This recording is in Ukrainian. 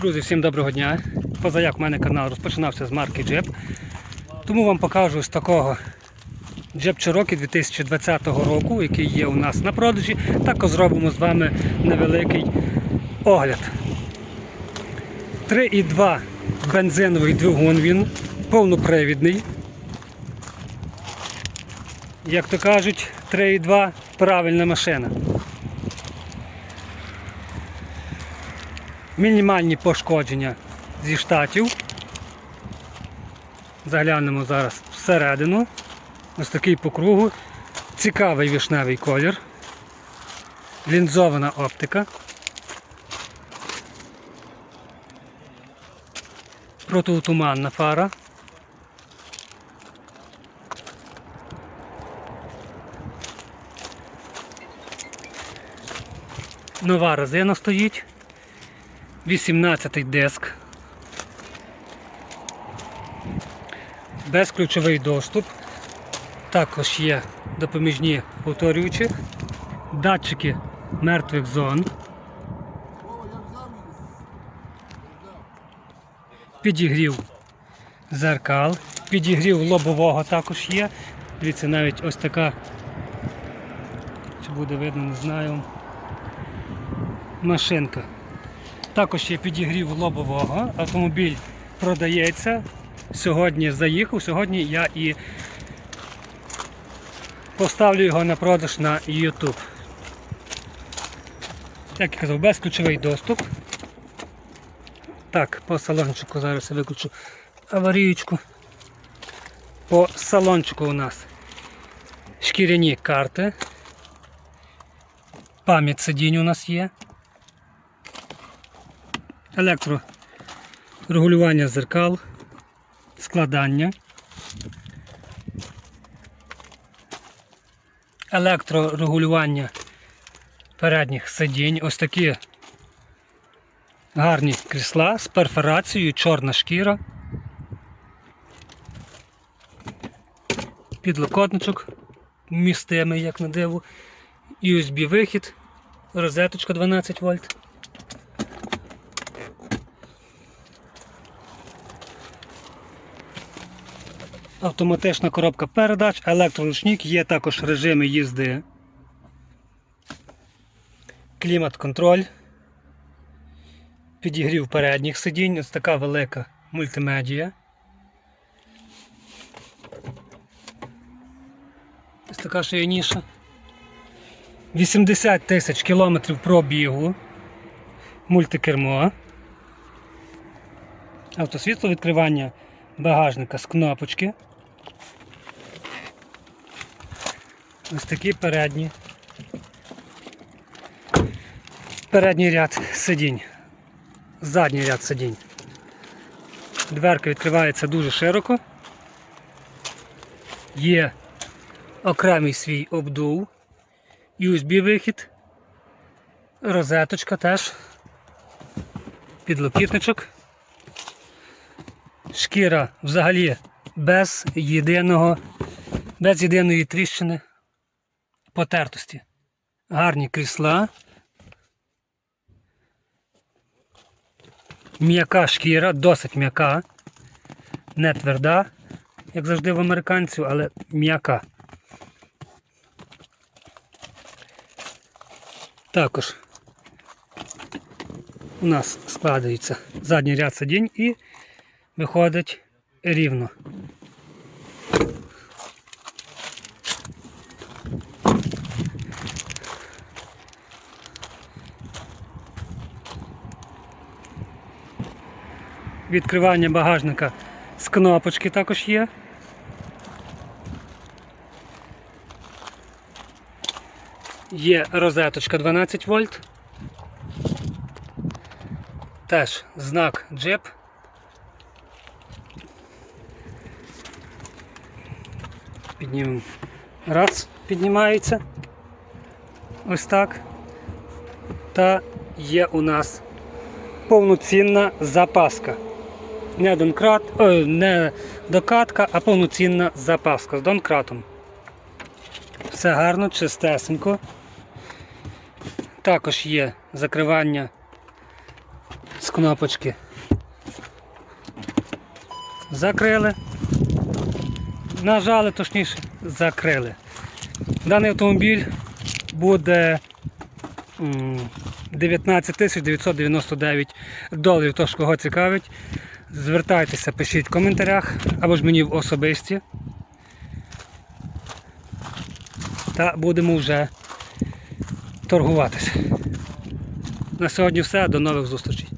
Друзі, всім доброго дня. Позаяк в мене канал розпочинався з марки Джеп. Тому вам покажу з такого Джеп Cherokee 2020 року, який є у нас на продажі. Також зробимо з вами невеликий огляд. 3,2 бензиновий двигун він, повнопривідний. Як то кажуть, 3,2 правильна машина. Мінімальні пошкодження зі штатів. Заглянемо зараз всередину. Ось такий по кругу. Цікавий вишневий колір. Лінзована оптика. Протиутуманна фара. Нова резина стоїть. 18 диск. Безключовий доступ. Також є допоміжні повторюючі. Датчики мертвих зон. Підігрів зеркал. Підігрів лобового також є. Дивіться, навіть ось така, чи буде видно, не знаю. Машинка. Також є підігрів лобового. Автомобіль продається. Сьогодні заїхав, сьогодні я і поставлю його на продаж на YouTube. Як я казав, безключовий доступ. Так, по салончику зараз я виключу аварієчку. По салончику у нас шкіряні карти. Пам'ять сидінь у нас є. Електрорегулювання зеркал, складання. Електрорегулювання передніх сидінь. Ось такі гарні крісла з перфорацією, чорна шкіра. Підлокотничок містимий, як на диву. USB вихід, розеточка 12 вольт. Автоматична коробка передач, електроручник, є також режими їзди. Клімат-контроль. Підігрів передніх сидінь, ось така велика мультимедія. Ось така шияніша. 80 тисяч кілометрів пробігу. Мультикермо. Автосвітло відкривання багажника з кнопочки. Ось такі передні. Передній ряд сидінь. Задній ряд сидінь. Дверка відкривається дуже широко. Є окремий свій обдув, USB вихід, розеточка теж, підлокітничок. Шкіра взагалі без єдиного, без єдиної тріщини потертості. Гарні крісла. М'яка шкіра, досить м'яка, не тверда, як завжди в американців, але м'яка. Також у нас складається задній ряд сидінь і виходить рівно. Відкривання багажника з кнопочки також є. Є розеточка 12 вольт. Теж знак джип. Піднімемо. Раз, піднімається. Ось так. Та є у нас повноцінна запаска. Не донкрат, ой, не докатка, а повноцінна запаска з донкратом. Все гарно, чистесенько. Також є закривання з кнопочки. Закрили. Нажали, точніше, закрили. Даний автомобіль буде 19 999 доларів. Тож, кого цікавить, звертайтеся, пишіть в коментарях або ж мені в особисті. Та будемо вже торгуватися. На сьогодні все. До нових зустрічей.